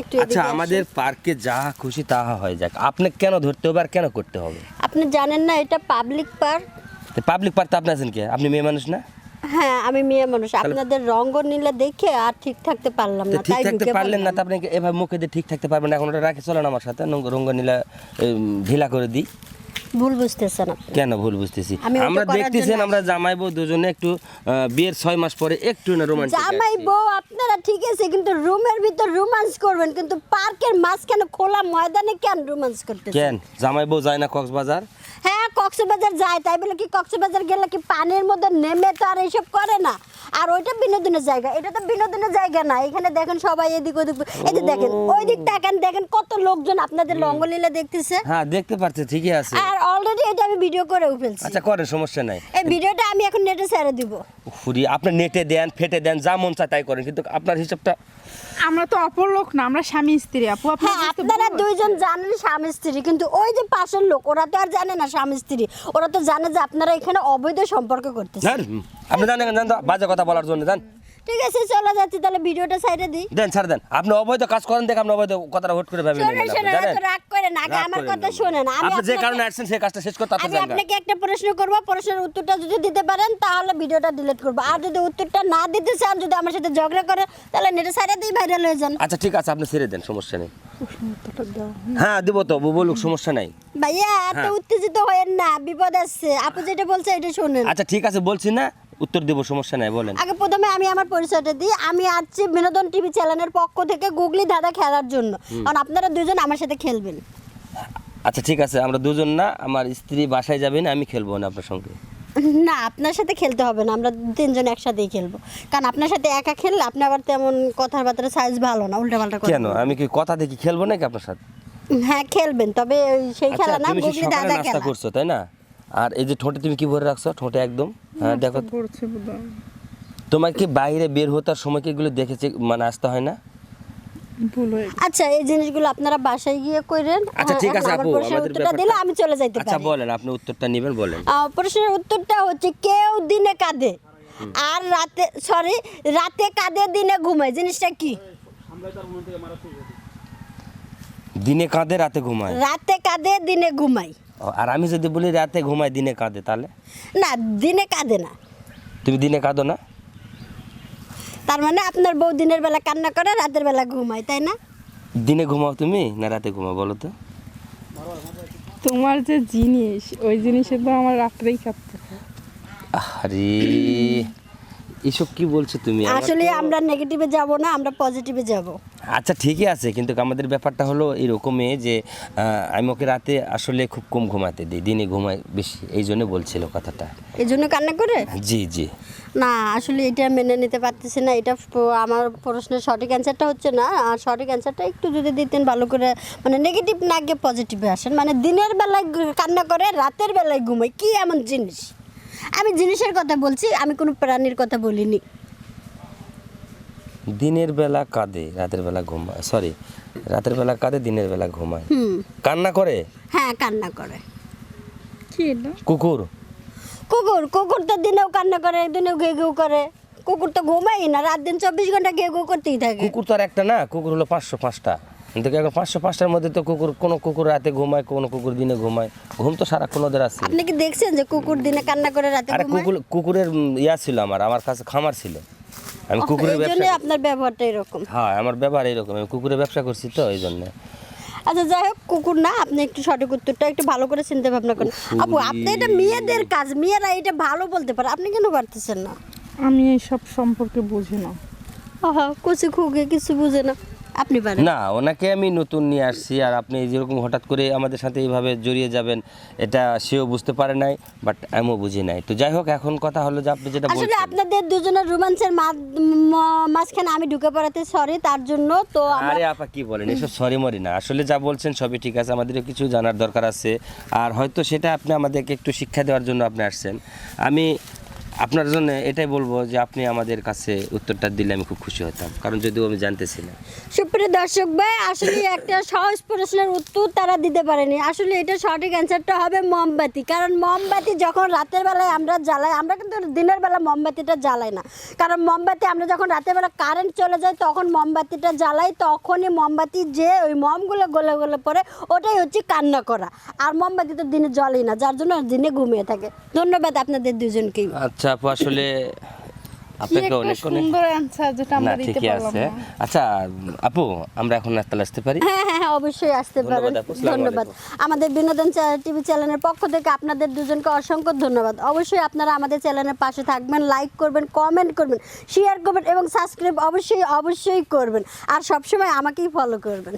একটু আচ্ছা আমাদের পার্কে যা খুশি হয়ে যাক। আপনি কেন ধরতে হবে আর কেন করতে হবে? আপনি জানেন না এটা পাবলিক পার্ক পাবলিক পার্ক তো আপনি আছেন কে? আপনি মেয়ে মানুষ না? হ্যাঁ আমি মেয়ে মানুষ। আপনাদের রঙ্গ নীলা দেখে আর ঠিক থাকতে পারলাম না ঠিক থাকতে পারলেন না। আপনি এভাবে মুখে দিয়ে ঠিক থাকতে পারবেন না। এখন ওটা রাখে চলেন আমার সাথে। রঙ্গ নীলা ঢিলা করে দিই। ভুল বুঝতেছেন কেন ভুল বুঝতেছি? আমরা দেখতেছেন আমরা জামাই বউ দুজনে একটু বিয়ের ছয় মাস পরে একটু না রোমান্টিক জামাই বউ আপনারা ঠিক আছে কিন্তু রুমের ভিতর রোমান্স করবেন কিন্তু পার্কের মাঝখানে খোলা ময়দানে কেন রোমান্স করতেছেন? কেন? জামাই বউ যায় না কক্সবাজার? হ্যাঁ কক্সবাজার যায় তাই বলে কি কক্সবাজার গেলে কি পানির মধ্যে নেমে তো আর এইসব করে না? আর ওইটা বিনোদনের জায়গা এটা তো বিনোদনের জায়গা না এখানে দেখেন সবাই এদিক ওদিক এই দেখেন ওই দিক তাকান দেখেন কত লোকজন আপনাদের রঙ্গলীলা দেখতেছে। হ্যাঁ দেখতে পারছে ঠিকই আছে। আর এটা আমি ভিডিও করেও ফেলছি। আচ্ছা করেন সমস্যা নাই। এই ভিডিওটা আমি এখন নেটে ছেড়ে দিব। ফুরি আপনি নেটে দেন ফেটে দেন যা মন চায় তাই করেন কিন্তু আপনার হিসাবটা আমরা তো অপর লোক না আমরা স্বামী স্ত্রী আপু আপনার হ্যাঁ আপনারা দুইজন জানেন স্বামী স্ত্রী কিন্তু ওই যে পাশের লোক ওরা তো আর জানে না স্বামী স্ত্রী। ওরা তো জানে যে আপনারা এখানে অবৈধ সম্পর্ক করতেছেন। আপনি জানেন জান তো বাজে কথা বলার জন্য জান ঠিক আছে চলে যাচ্ছি তাহলে ভিডিওটা সাইডে দিই। দেন ছাড় দেন। আপনি অবৈধ কাজ করেন দেখে আপনি অবৈধ কথাটা হুট করে ভাবেন শোনেন শোনেন এত রাগ করেন আগে আমার কথা। শোনেন আমি আপনি যে কারণে আসছেন সেই কাজটা শেষ করতে আপনি আমি আপনাকে একটা প্রশ্ন করব প্রশ্নের উত্তরটা যদি দিতে পারেন তাহলে ভিডিওটা ডিলিট করব। আর যদি উত্তরটা না দিতে চান যদি আমার সাথে ঝগড়া করে তাহলে নেটে সাইডে দিয়ে ভাইরাল হয়ে যান। আচ্ছা ঠিক আছে আপনি ছেড়ে দেন সমস্যা নেই। হ্যাঁ দিব তো বলুক সমস্যা নাই। ভাইয়া এত হ্যাঁ। উত্তেজিত হয়েন না বিপদ আসছে। আপনি যেটা বলছে এটা শোনেন। আচ্ছা ঠিক আছে বলছি না উত্তর দিব সমস্যা নাই বলেন। আগে প্রথমে আমি আমার পরিচয়টা দিই। আমি আসছি বিনোদন টিভি চ্যানেলের পক্ষ থেকে গুগলি দাদা খেলার জন্য। কারণ আপনারা দুজন আমার সাথে খেলবেন। আচ্ছা ঠিক আছে আমরা দুজন না আমার স্ত্রী বাসায় যাবেন আমি খেলব না আপনার সঙ্গে। না আপনার সাথে খেলতে হবে না আমরা তিনজন একসাথেই খেলব। কারণ আপনার সাথে একা খেললে আপনি আবার তেমন কথাবার্তা সাইজ ভালো না উল্টাপাল্টা কথা। কেন? আমি কি কথা দেখি খেলব নাকি আপনার সাথে? হ্যাঁ খেলবেন তবে সেই আচ্ছা খেলা না গুগলি দাদা খেলা। করছ তাই না? আর এই যে ঠোঁটে তুমি কি ভরে রাখছো? ঠোঁটে একদম? হ্যাঁ দেখো। তো। পড়ছে বোধহয়। তোমার কি বাইরে বের হতার সময় কি এগুলো দেখেছে? মানে আসতে হয় না? ভুল আচ্ছা এই জিনিসগুলো আপনারা বাসায় গিয়ে করেন আচ্ছা ঠিক আছে আপু উত্তরটা দিলে আমি চলে যাইতে আচ্ছা পারি। বলেন আপনি উত্তরটা নেবেন বলেন। প্রশ্নের উত্তরটা হচ্ছে কেউ দিনে কাঁদে। আর রাতে সরি রাতে কাঁদে দিনে ঘুমায়। জিনিসটা কি? দিনে কাঁদে রাতে ঘুমায়। রাতে কাঁদে দিনে ঘুমায়। আর আমি যদি বলি রাতে ঘুমাই দিনে কাঁদে তাহলে? না দিনে কাঁদে না। তুমি দিনে কাঁদো না? তার মানে আপনার বউ দিনের বেলা কান্না করে রাতের বেলা ঘুমায় তাই না? দিনে ঘুমাও তুমি না রাতে ঘুমাও বলো তো। তোমার যে জিনিস ওই জিনিসে তো আমার রাত্রেই কাঁদতে আরে এসব কি বলছো তুমি? আসলে আমরা নেগেটিভে যাব না আমরা পজিটিভে যাব। আচ্ছা ঠিকই আছে। কিন্তু আমাদের ব্যাপারটা হলো এরকমই যে আমি ওকে রাতে আসলে খুব কম ঘুমাতে দিই। দিনে ঘুমাই বেশি। এই জন্য বলছিল কথাটা। এই জন্য কান্না করে? জি জি। না আসলে এটা মেনে নিতে পারতেছি না। এটা আমার প্রশ্নের সঠিক অ্যান্সারটা হচ্ছে না। আর সঠিক অ্যান্সারটা একটু যদি দিতেন ভালো করে মানে নেগেটিভ না গিয়ে পজিটিভে আসেন। মানে দিনের বেলায় কান্না করে রাতের বেলায় ঘুমাই। কি এমন জিনিস? আমি জিনিসের কথা বলছি আমি কোনো প্রাণীর কথা বলিনি। দিনের বেলা কাঁদে রাতের বেলা ঘুমায় সরি রাতের বেলা কাঁদে দিনের বেলা ঘুমায়। কান্না করে? হ্যাঁ কান্না করে। কুকুর? কুকুর কুকুর তো দিনেও কান্না করে দিনেও ঘে ঘেউ করে। কুকুর তো ঘুমাই না রাত দিন চব্বিশ ঘণ্টা ঘে ঘেউ করতেই থাকে। কুকুর তো আর একটা না কুকুর হলো পাঁচশো পাঁচটা। কিন্তু এখন পাঁচশো পাঁচটার মধ্যে তো কুকুর কোনো কুকুর রাতে ঘুমায় কোনো কুকুর দিনে ঘুমায়। ঘুম তো সারাক্ষণ ওদের আছে। আপনি কি দেখছেন যে কুকুর দিনে কান্না করে রাতে আরে কুকুর কুকুরের ইয়া ছিল আমার আমার কাছে খামার ছিল। আমি কুকুরের ব্যবসা আপনার ব্যবহারটা এরকম? হ্যাঁ আমার ব্যবহার এরকম আমি কুকুরের ব্যবসা করছি তো এই জন্য। আচ্ছা যাই হোক কুকুর না আপনি একটু সঠিক উত্তরটা একটু ভালো করে চিন্তা ভাবনা করেন। আপু আপনি এটা মেয়েদের কাজ মেয়েরা এটা ভালো বলতে পারে আপনি কেন পারতেছেন না? আমি এইসব সম্পর্কে বুঝি না। আহা কুচি কিছু বুঝে না। আপনি পারেন না ওনাকে আমি নতুন নিয়ে আসছি আর আপনি যেরকম হঠাৎ করে আমাদের সাথে এইভাবে জড়িয়ে যাবেন এটা সেও বুঝতে পারে নাই বাট আমিও বুঝি নাই। তো যাই হোক এখন কথা হলো যে আপনি যেটা আসলে আপনাদের দুজনের রোমান্সের মাঝখানে আমি ঢুকে পড়াতে সরি তার জন্য তো আরে আপা কি বলেন? এসব সরি মরি না। আসলে যা বলছেন সবই ঠিক আছে আমাদেরও কিছু জানার দরকার আছে। আর হয়তো সেটা আপনি আমাদেরকে একটু শিক্ষা দেওয়ার জন্য আপনি আসছেন। আমি আপনার জন্য এটাই বলব যে আপনি আমাদের কাছে উত্তরটা দিলে আমি খুব খুশি হতাম কারণ যদিও আমি জানতেছি না। সুপ্রিয় দর্শক ভাই আসলে একটা সহজ প্রশ্নের উত্তর তারা দিতে পারেনি। আসলে এটা সঠিক অ্যান্সারটা হবে মোমবাতি কারণ মোমবাতি যখন রাতের বেলায় আমরা জ্বালাই আমরা কিন্তু দিনের বেলা মোমবাতিটা জ্বালাই না। কারণ মোমবাতি আমরা যখন রাতের বেলা কারেন্ট চলে যায় তখন মোমবাতিটা জ্বালাই তখনই মোমবাতি যে ওই মমগুলো গলে গলে পড়ে ওটাই হচ্ছে কান্না করা। আর মোমবাতি তো দিনে জ্বলেই না যার জন্য দিনে ঘুমিয়ে থাকে। ধন্যবাদ আপনাদের দুজনকেই। আচ্ছা আপু আসলে আপনাকে অনেক অনেক সুন্দর অ্যান্সার যেটা আমরা দিতে পারলাম না। আচ্ছা আপু আমরা এখন নাস্তা আসতে পারি? হ্যাঁ হ্যাঁ হ্যাঁ, অবশ্যই আসতে পারেন। ধন্যবাদ আমাদের বিনোদন টিভি চ্যানেলের পক্ষ থেকে আপনাদের দুজনকে অসংখ্য ধন্যবাদ। অবশ্যই আপনারা আমাদের চ্যানেলের পাশে থাকবেন লাইক করবেন কমেন্ট করবেন শেয়ার করবেন এবং সাবস্ক্রাইব অবশ্যই অবশ্যই করবেন। আর সবসময় আমাকেই ফলো করবেন।